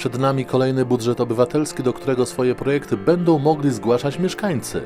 Przed nami kolejny budżet obywatelski, do którego swoje projekty będą mogli zgłaszać mieszkańcy.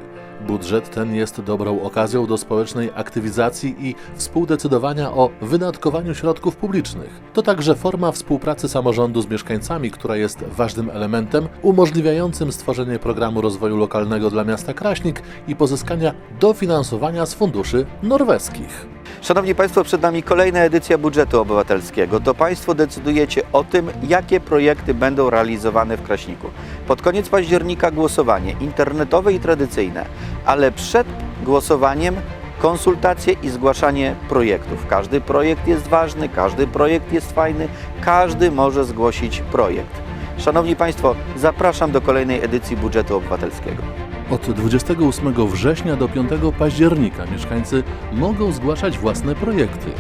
Budżet ten jest dobrą okazją do społecznej aktywizacji i współdecydowania o wydatkowaniu środków publicznych. To także forma współpracy samorządu z mieszkańcami, która jest ważnym elementem umożliwiającym stworzenie programu rozwoju lokalnego dla miasta Kraśnik i pozyskania dofinansowania z funduszy norweskich. Szanowni Państwo, przed nami kolejna edycja budżetu obywatelskiego. To Państwo decydujecie o tym, jakie projekty będą realizowane w Kraśniku. Pod koniec października głosowanie internetowe i tradycyjne, ale przed głosowaniem konsultacje i zgłaszanie projektów. Każdy projekt jest ważny, każdy projekt jest fajny, każdy może zgłosić projekt. Szanowni Państwo, zapraszam do kolejnej edycji budżetu obywatelskiego. Od 28 września do 5 października mieszkańcy mogą zgłaszać własne projekty.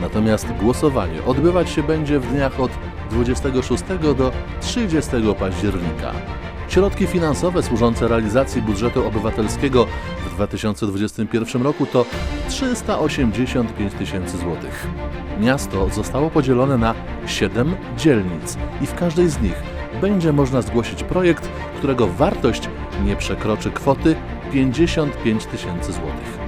Natomiast głosowanie odbywać się będzie w dniach od 26 do 30 października. Środki finansowe służące realizacji budżetu obywatelskiego w 2021 roku to 385 tysięcy złotych. Miasto zostało podzielone na 7 dzielnic i w każdej z nich będzie można zgłosić projekt, którego wartość nie przekroczy kwoty 55 tysięcy złotych.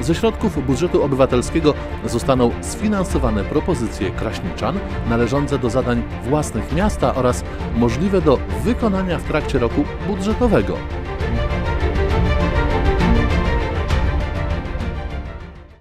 Ze środków budżetu obywatelskiego zostaną sfinansowane propozycje kraśniczan należące do zadań własnych miasta oraz możliwe do wykonania w trakcie roku budżetowego.